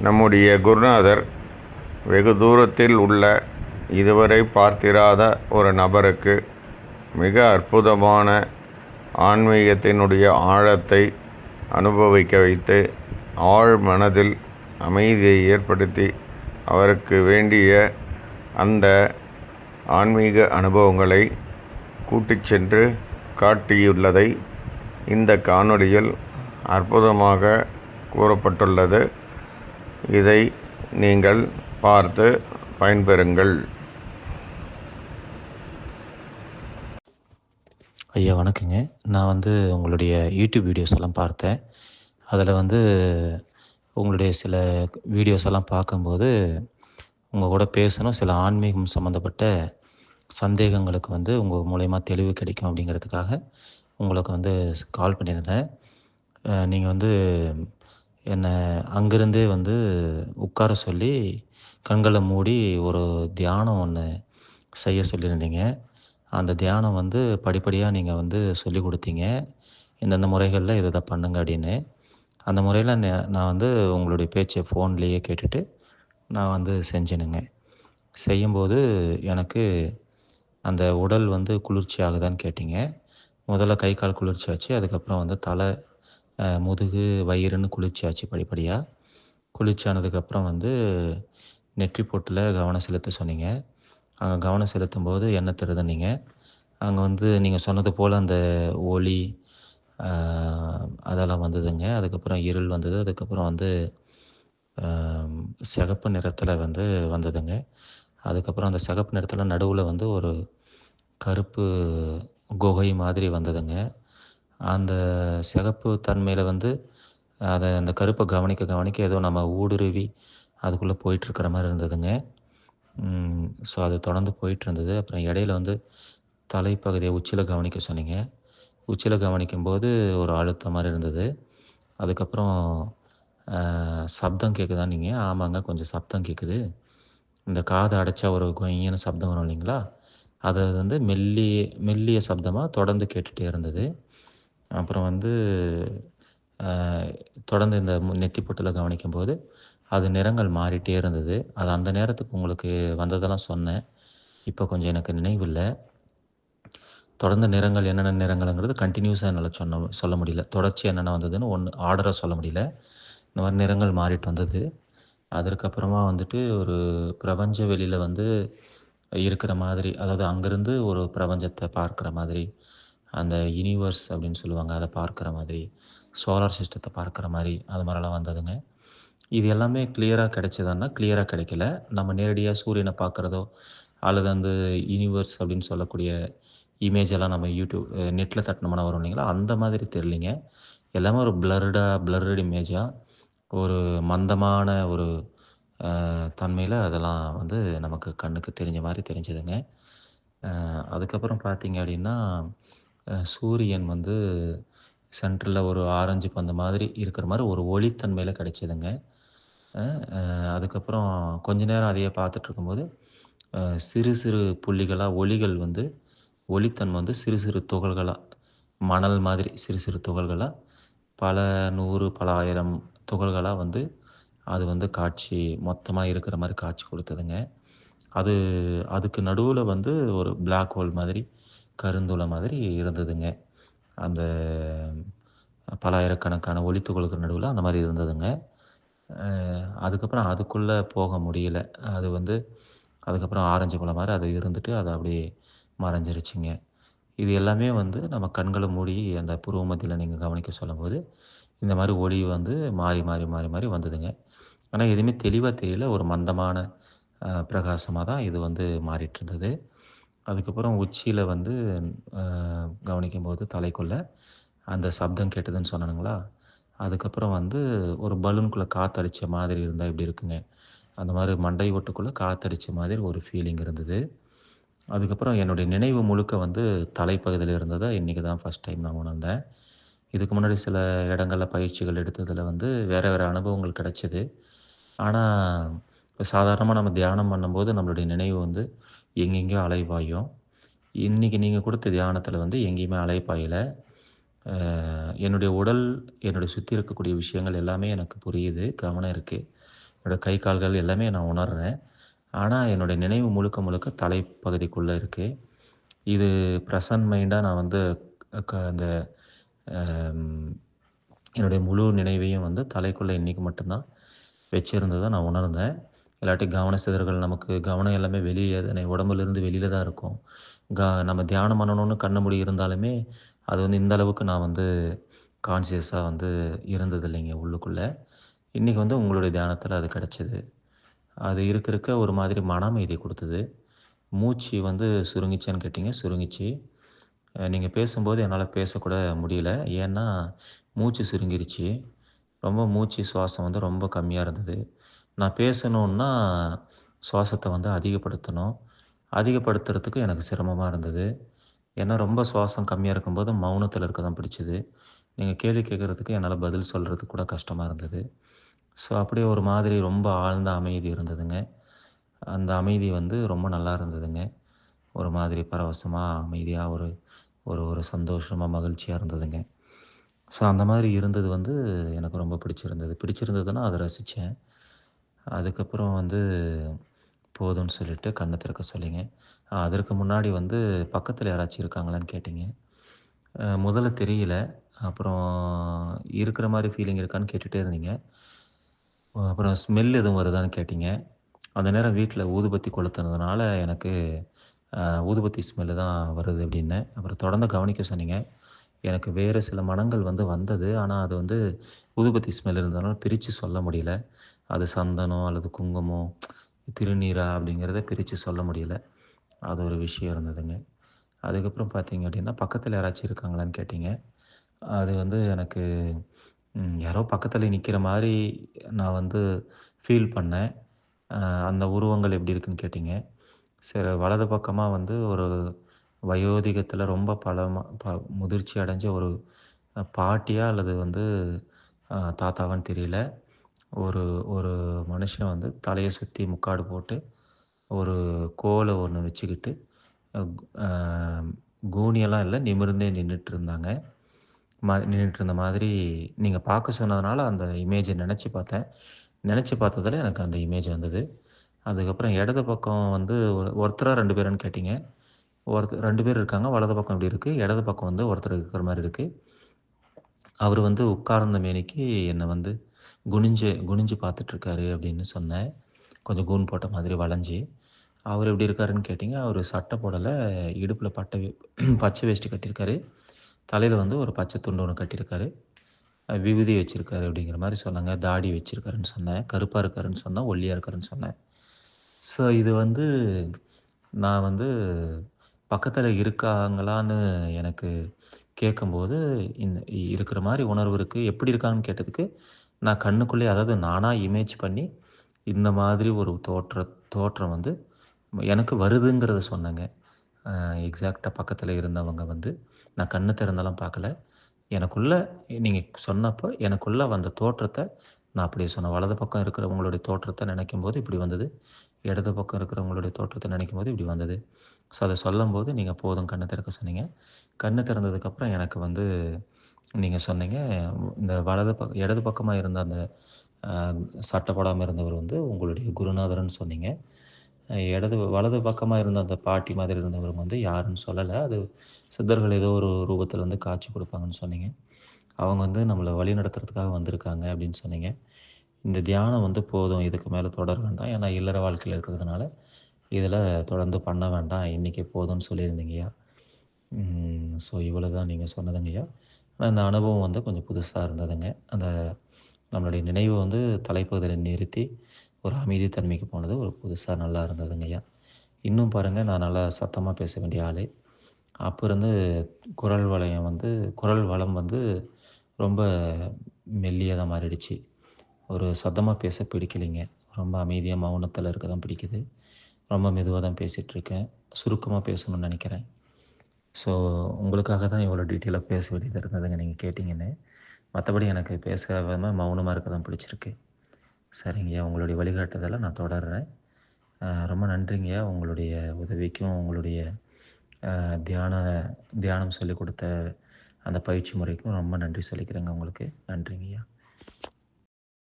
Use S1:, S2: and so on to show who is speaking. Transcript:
S1: நம்முடைய குருநாதர் வெகு தூரத்தில் உள்ள இதுவரை பார்த்திராத ஒரு நபருக்கு மிக அற்புதமான ஆன்மீகத்தினுடைய ஆழத்தை அனுபவிக்க வைத்து ஆழ் மனதில் அமைதியை ஏற்படுத்தி அவருக்கு வேண்டிய அந்த ஆன்மீக அனுபவங்களை கூட்டிச் சென்று காட்டியுள்ளதை இந்த காணொளியில் அற்புதமாக கூறப்பட்டுள்ளது. இதை நீங்கள் பார்த்து பயன்பெறுங்கள்.
S2: ஐயா வணக்கங்க. நான் வந்து உங்களுடைய யூடியூப் வீடியோஸ் எல்லாம் பார்த்தேன். அதில் வந்து உங்களுடைய சில வீடியோஸ் எல்லாம் பார்க்கும்போது உங்கள் கூட பேசணும் சில ஆன்மீகம் சம்மந்தப்பட்ட சந்தேகங்களுக்கு வந்து உங்கள் மூலயமா தெளிவு கிடைக்கும் அப்படிங்கிறதுக்காக உங்களுக்கு வந்து கால் பண்ணியிருந்தேன். நீங்கள் வந்து என்னை அங்கிருந்தே வந்து உட்கார சொல்லி கண்களை மூடி ஒரு தியானம் ஒன்று செய்ய சொல்லியிருந்தீங்க. அந்த தியானம் வந்து படிப்படியாக நீங்கள் வந்து சொல்லி கொடுத்தீங்க. இந்தந்த முறைகளில் இதை இதை பண்ணுங்க அப்படின்னு. அந்த முறையில் நான் வந்து உங்களுடைய பேச்சை ஃபோன்லேயே கேட்டுட்டு நான் வந்து செஞ்சேனுங்க. செய்யும்போது எனக்கு அந்த உடல் வந்து குளிர்ச்சி ஆகுதான்னு கேட்டிங்க. முதல்ல கை கால் குளிர்ச்சி ஆச்சு. அதுக்கப்புறம் வந்து தலை முதுகு வயிறுன்னு குளிர்ச்சியாச்சு படிப்படியாக குளிர்ச்சி ஆனதுக்கப்புறம் வந்து நெற்றி போட்டில் கவனம் செலுத்த சொன்னீங்க. அங்கே கவனம் செலுத்தும் போது என்ன தெரியுதுன்னீங்க அங்கே வந்து நீங்கள் சொன்னது போல் அந்த ஒளி அதெல்லாம் வந்ததுங்க. அதுக்கப்புறம் இருள் வந்தது. அதுக்கப்புறம் வந்து சிகப்பு நிறத்தில் வந்து வந்ததுங்க. அதுக்கப்புறம் அந்த சிகப்பு நிறத்தில் நடுவில் வந்து ஒரு கருப்பு குகை மாதிரி வந்ததுங்க. அந்த சிகப்பு தன்மையில் வந்து அதை அந்த கருப்பை கவனிக்க கவனிக்க ஏதோ நம்ம ஊடுருவி அதுக்குள்ளே போயிட்டுருக்கிற மாதிரி இருந்ததுங்க. ஸோ அது தொடர்ந்து போயிட்டு இருந்தது அப்புறம் இடையில வந்து தலைப்பகுதியை உச்சியில் கவனிக்க சொன்னீங்க. உச்சியில் கவனிக்கும்போது ஒரு அழுத்தம் மாதிரி இருந்தது. அதுக்கப்புறம் சப்தம் கேட்குதா நீங்கள் ஆமாங்க கொஞ்சம் சப்தம் கேட்குது இந்த காதை அடைச்சா ஒரு கொய்யன்னு சப்தம் வரும் இல்லைங்களா? அது வந்து மெல்லிய மெல்லிய சப்தமாக தொடர்ந்து கேட்டுகிட்டே இருந்தது. அப்புறம் வந்து தொடர்ந்து இந்த நெத்தி பொட்டில் கவனிக்கும்போது அது நிறங்கள் மாறிட்டே இருந்தது. அது அந்த நேரத்துக்கு உங்களுக்கு வந்ததெல்லாம் சொன்னேன். இப்போ கொஞ்சம் எனக்கு நினைவில்லை. தொடர்ந்து நிறங்கள் என்னென்ன நிறங்கள்ங்கிறது கண்டினியூஸாக என்னால் சொன்ன சொல்ல முடியல. தொடர்ச்சி என்னென்ன வந்ததுன்னு ஒன்று ஆர்டராக சொல்ல முடியல. இந்த மாதிரி நிறங்கள் மாறிட்டு வந்தது. அதற்கப்புறமா வந்துட்டு ஒரு பிரபஞ்ச வெளியில் வந்து இருக்கிற மாதிரி அதாவது அங்கேருந்து ஒரு பிரபஞ்சத்தை பார்க்குற மாதிரி அந்த யூனிவர்ஸ் அப்படின்னு சொல்லுவாங்க அதை பார்க்குற மாதிரி சோலார் சிஸ்டத்தை பார்க்குற மாதிரி அது மாதிரிலாம் வந்ததுங்க. இது எல்லாமே கிளியராக கிடைச்சதுன்னா கிளியராக கிடைக்கல. நம்ம நேரடியாக சூரியனை பார்க்குறதோ அல்லது அந்த யூனிவர்ஸ் அப்படின்னு சொல்லக்கூடிய இமேஜ் எல்லாம் நம்ம யூடியூப் நெட்டில் தட்டினோம்னா வரும் இல்லைங்களா? அந்த மாதிரி தெரியலிங்க. எல்லாமே ஒரு பிளர்டாக பிளர்டு இமேஜாக ஒரு மந்தமான ஒரு தன்மையில் அதெல்லாம் வந்து நமக்கு கண்ணுக்கு தெரிஞ்ச மாதிரி தெரிஞ்சதுங்க. அதுக்கப்புறம் பார்த்தீங்க அப்படின்னா சூரியன் வந்து சென்டரில் ஒரு ஆரஞ்சு பந்து மாதிரி இருக்கிற மாதிரி ஒரு ஒளித்தன்மையில் கிடைச்சதுங்க. அதுக்கப்புறம் கொஞ்ச நேரம் அதையே பார்த்துட்டு இருக்கும்போது சிறு சிறு புள்ளிகளாக ஒளிகள் வந்து ஒளித்தன்மை வந்து சிறு சிறு துகள்களாக மணல் மாதிரி சிறு சிறு துகள்களாக பல நூறு பல ஆயிரம் துகள்களாக வந்து அது வந்து காட்சி மொத்தமாக இருக்கிற மாதிரி காட்சி கொடுத்ததுங்க. அது அதுக்கு நடுவில் வந்து ஒரு பிளாக் ஹோல் மாதிரி கருந்துளை மாதிரி இருந்ததுங்க. அந்த பலாயிரக்கணக்கான ஒளித்துகளுக்கு நடுவில் அந்த மாதிரி இருந்ததுங்க. அதுக்கப்புறம் அதுக்குள்ளே போக முடியல. அது வந்து அதுக்கப்புறம் ஆரஞ்சு பழம் மாதிரி அது இருந்துட்டு அது அப்படியே மறைஞ்சிருச்சுங்க. இது எல்லாமே வந்து நம்ம கண்களை மூடி அந்த புருவ மத்தியில் நீங்கள் கவனிக்க சொல்லும்போது இந்த மாதிரி ஒளி வந்து மாறி மாறி மாறி மாறி வந்ததுங்க. ஆனால் எதுவுமே தெளிவாக தெரியல. ஒரு மந்தமான பிரகாசமாக தான் இது வந்து மாறிட்டு இருந்தது. அதுக்கப்புறம் உச்சியில் வந்து கவனிக்கும் போது தலைக்குள்ளே அந்த சப்தம் கேட்டதுன்னு சொன்னானுங்களா? அதுக்கப்புறம் வந்து ஒரு பலூனுக்குள்ளே காற்றடிச்ச மாதிரி இருந்தால் இப்படி இருக்குங்க? அந்த மாதிரி மண்டை ஓட்டுக்குள்ளே காற்றடிச்ச மாதிரி ஒரு ஃபீலிங் இருந்தது. அதுக்கப்புறம் என்னுடைய நினைவு முழுக்க வந்து தலைப்பகுதியில் இருந்ததை இன்றைக்கி தான் ஃபஸ்ட் டைம் நான் உணர்ந்தேன். இதுக்கு முன்னாடி சில இடங்களில் பயிற்சிகள் எடுத்ததில் வந்து வேறு வேறு அனுபவங்கள் கிடைச்சிது. ஆனால் இப்போ சாதாரணமாக நம்ம தியானம் பண்ணும்போது நம்மளுடைய நினைவு வந்து எங்கெங்கேயோ அலைபாயும் இன்றைக்கி நீங்கள் கொடுத்த தியானத்தில் வந்து எங்கேயுமே அலைப்பாயலை என்னுடைய உடல் என்னுடைய சுற்றி இருக்கக்கூடிய விஷயங்கள் எல்லாமே எனக்கு புரியுது கவனம் இருக்குது என்னோடய கை கால்கள் எல்லாமே நான் உணர்கிறேன் ஆனால் என்னுடைய நினைவு முழுக்க முழுக்க தலைப்பகுதிக்குள்ளே இருக்குது இது ப்ரெசன்ட் மைண்டாக நான் வந்து க அந்த என்னுடைய முழு நினைவையும் வந்து தலைக்குள்ளே இன்றைக்கி மட்டும்தான் வச்சுருந்ததை நான் உணர்ந்தேன். இல்லாட்டி கவன சிதறுகள் நமக்கு கவனம் எல்லாமே வெளியே தானே உடம்புலேருந்து வெளியில் தான் இருக்கும். க நம்ம தியானம் பண்ணணும்னு கண்ண முடி இருந்தாலுமே அது வந்து இந்த அளவுக்கு நான் வந்து கான்சியஸாக வந்து இருந்தது இல்லைங்க உள்ளுக்குள்ளே. இன்றைக்கி வந்து உங்களுடைய தியானத்தில் அது கிடச்சிது. அது இருக்க இருக்க ஒரு மாதிரி மன அமைதி கொடுத்தது. மூச்சு வந்து சுருங்கிச்சான்னு கேட்டிங்க சுருங்கிச்சு. நீங்கள் பேசும்போது என்னால் பேசக்கூட முடியல. ஏன்னா மூச்சு சுருங்கிருச்சு. ரொம்ப மூச்சு சுவாசம் வந்து ரொம்ப கம்மியாக இருந்தது. நான் பேசணுன்னா சுவாசத்தை வந்து அதிகப்படுத்தணும். அதிகப்படுத்துறதுக்கு எனக்கு சிரமமாக இருந்தது. ஏன்னா ரொம்ப சுவாசம் கம்மியாக இருக்கும்போது மௌனத்தில் இருக்க தான் பிடிச்சது. நீங்கள் கேள்வி கேட்குறதுக்கு என்னால் பதில் சொல்கிறதுக்கு கூட கஷ்டமாக இருந்தது. ஸோ அப்படியே ஒரு மாதிரி ரொம்ப ஆழ்ந்த அமைதி இருந்ததுங்க. அந்த அமைதி வந்து ரொம்ப நல்லா இருந்ததுங்க. ஒரு மாதிரி பரவசமாக அமைதியாக ஒரு ஒரு ஒரு சந்தோஷமாக மகிழ்ச்சியாக இருந்ததுங்க. ஸோ அந்த மாதிரி இருந்தது வந்து எனக்கு ரொம்ப பிடிச்சிருந்தது. பிடிச்சிருந்ததுன்னா அதை ரசித்தேன் அதுக்கப்புறம் வந்து போதும்னு சொல்லிட்டு கண்ணை திறக்க சொல்லிங்க. அதற்கு முன்னாடி வந்து பக்கத்தில் யாராச்சும் இருக்காங்களான்னு கேட்டிங்க. முதல்ல தெரியல. அப்புறம் இருக்கிற மாதிரி ஃபீலிங் இருக்கான்னு கேட்டுகிட்டே இருந்தீங்க. அப்புறம் ஸ்மெல் எதுவும் வருதான்னு கேட்டிங்க. அந்த நேரம் வீட்டில் ஊதுபத்தி கொளுத்துனதுனால எனக்கு ஊதுபத்தி ஸ்மெல்லு தான் வருது அப்படின்னு. அப்புறம் தொடர்ந்து கவனிக்க சொன்னீங்க. எனக்கு வேறு சில மனங்கள் வந்து வந்தது. ஆனால் அது வந்து ஊதுபத்தி ஸ்மெல் இருந்ததுனால பிரித்து சொல்ல முடியல. அது சந்தனம் அல்லது குங்குமம் திருநீரா அப்படிங்கிறத பிரித்து சொல்ல முடியல. அது ஒரு விஷயம் இருந்ததுங்க. அதுக்கப்புறம் பார்த்தீங்க அப்படின்னா பக்கத்தில் யாராச்சும் இருக்காங்களான்னு கேட்டிங்க. அது வந்து எனக்கு யாரோ பக்கத்தில் நிற்கிற மாதிரி நான் வந்து ஃபீல் பண்ணேன். அந்த உருவங்கள் எப்படி இருக்குன்னு கேட்டிங்க. சரி வலது பக்கமாக வந்து ஒரு வயோதிகத்தில் ரொம்ப பலமாக ப முதிர்ச்சி அடைஞ்ச ஒரு பாட்டியா அல்லது வந்து தாத்தாவான்னு தெரியல. ஒரு ஒரு மனுஷன் வந்து தலையை சுற்றி முக்காடு போட்டு ஒரு கோலை ஒன்று வச்சுக்கிட்டு கூனியெல்லாம் இல்லை நிமிர்ந்தே நின்றுட்டு இருந்தாங்க மா நின்றுட்டு இருந்த மாதிரி நீங்கள் பார்க்க சொன்னதுனால அந்த இமேஜை நினச்சி பார்த்தேன். நினச்சி பார்த்ததில் எனக்கு அந்த இமேஜ் வந்தது. அதுக்கப்புறம் இடது பக்கம் வந்து ஒருத்தராக ரெண்டு பேருன்னு கேட்டிங்க. ஒருத்தர் ரெண்டு பேர் இருக்காங்க. வலது பக்கம் இப்படி இருக்குது இடது பக்கம் வந்து ஒருத்தர் இருக்கிற மாதிரி இருக்குது அவர் வந்து உட்கார்ந்த மேனிக்கு என்னை வந்து குனிஞ்சு குனிஞ்சு பார்த்துட்ருக்காரு அப்படின்னு சொன்னேன். கொஞ்சம் கூன் போட்ட மாதிரி வளைஞ்சி. அவர் எப்படி இருக்காருன்னு கேட்டிங்க. அவர் சட்டை போடலை. இடுப்பில் பட்டை பச்சை வேஷ்டி கட்டியிருக்காரு. தலையில் வந்து ஒரு பச்சை துண்டு ஒன்று கட்டியிருக்காரு. விபூதி வச்சுருக்காரு அப்படிங்கிற மாதிரி சொன்னாங்க. தாடி வச்சுருக்காருன்னு சொன்னேன். கருப்பாக இருக்காருன்னு சொன்னேன். ஒல்லியாக இருக்காருன்னு சொன்னேன். ஸோ இது வந்து நான் வந்து பக்கத்தில் இருக்காங்களான்னு எனக்கு கேட்கும்போது இந்த இருக்கிற மாதிரி உணர்வு இருக்குது எப்படி இருக்காங்கன்னு கேட்டதுக்கு நான் கண்ணுக்குள்ளே அதாவது நானாக இமேஜ் பண்ணி இந்த மாதிரி ஒரு தோற்ற தோற்றம் வந்து எனக்கு வருதுங்கிறத சொன்னேங்க. எக்ஸாக்டாக பக்கத்தில் இருந்தவங்க வந்து நான் கண்ணு திறந்தெல்லாம் பார்க்கல எனக்குள்ளே நீங்கள் சொன்னப்போ எனக்குள்ளே வந்த தோற்றத்தை நான் அப்படியே சொன்னேன். வலது பக்கம் இருக்கிறவங்களுடைய தோற்றத்தை நினைக்கும் போது இப்படி வந்தது. இடது பக்கம் இருக்கிறவங்களுடைய தோற்றத்தை நினைக்கும் போது இப்படி வந்தது. ஸோ அதை சொல்லும்போது நீங்கள் போதும் கண்ணை திறக்க சொன்னீங்க. கண்ணு திறந்ததுக்கப்புறம் எனக்கு வந்து நீங்கள் சொன்னீங்க இந்த வலது பக் இடது பக்கமாக இருந்த அந்த சட்டை போடாமல் இருந்தவர் வந்து உங்களுடைய குருநாதர்னு சொன்னீங்க. இடது வலது பக்கமாக இருந்த அந்த பாட்டி மாதிரி இருந்தவர் வந்து யாருன்னு சொல்லலை. அது சித்தர்கள் ஏதோ ஒரு ரூபத்தில் வந்து காட்சி கொடுப்பாங்கன்னு சொன்னீங்க. அவங்க வந்து நம்மளை வழி நடத்துறதுக்காக வந்திருக்காங்க அப்படின்னு சொன்னீங்க. இந்த தியானம் வந்து போதும் இதுக்கு மேலே தொடர வேண்டாம். ஏன்னா இல்லற வாழ்க்கையில் இருக்கிறதுனால இதில் தொடர்ந்து பண்ண வேண்டாம். இன்றைக்கி போதும்னு சொல்லியிருந்தீங்கய்யா ஸோ இவ்வளோ தான் நீங்கள் சொன்னதுங்கய்யா ஆனால் அந்த அனுபவம் வந்து கொஞ்சம் புதுசாக இருந்ததுங்க. அந்த நம்மளுடைய நினைவு வந்து தலைப்பகுதியில் நிறுத்தி ஒரு அமைதி தன்மைக்கு போனது ஒரு புதுசாக நல்லா இருந்ததுங்கய்யா இன்னும் பாருங்கள் நான் நல்லா சத்தமாக பேச வேண்டிய ஆள். அப்போ இருந்து குரல் வளையம் வந்து குரல் வளம் வந்து ரொம்ப மெல்லியதாக மாறிடுச்சு. ஒரு சத்தமாக பேச பிடிக்கலைங்க. ரொம்ப அமைதியாக மௌனத்தில் இருக்க தான் பிடிக்குது. ரொம்ப மெதுவாக தான் பேசிகிட்ருக்கேன் சுருக்கமாக பேசணும்னு நினைக்கிறேன். ஸோ உங்களுக்காக தான் இவ்வளோ டீட்டெயிலாக பேச வேண்டியது இருந்ததுங்க நீங்கள் கேட்டிங்கன்னு. மற்றபடி எனக்கு பேச மௌனமாக இருக்க தான் பிடிச்சிருக்கு. சரிங்கய்யா உங்களுடைய வழிகாட்டுதலை நான் தொடர்றேன். ரொம்ப நன்றிங்கய்யா உங்களுடைய உதவிக்கும் உங்களுடைய தியான தியானம் சொல்லிக் கொடுத்த அந்த பயிற்சி முறைக்கும் ரொம்ப நன்றி சொல்லிக்கிறேங்க உங்களுக்கு. நன்றிங்கய்யா.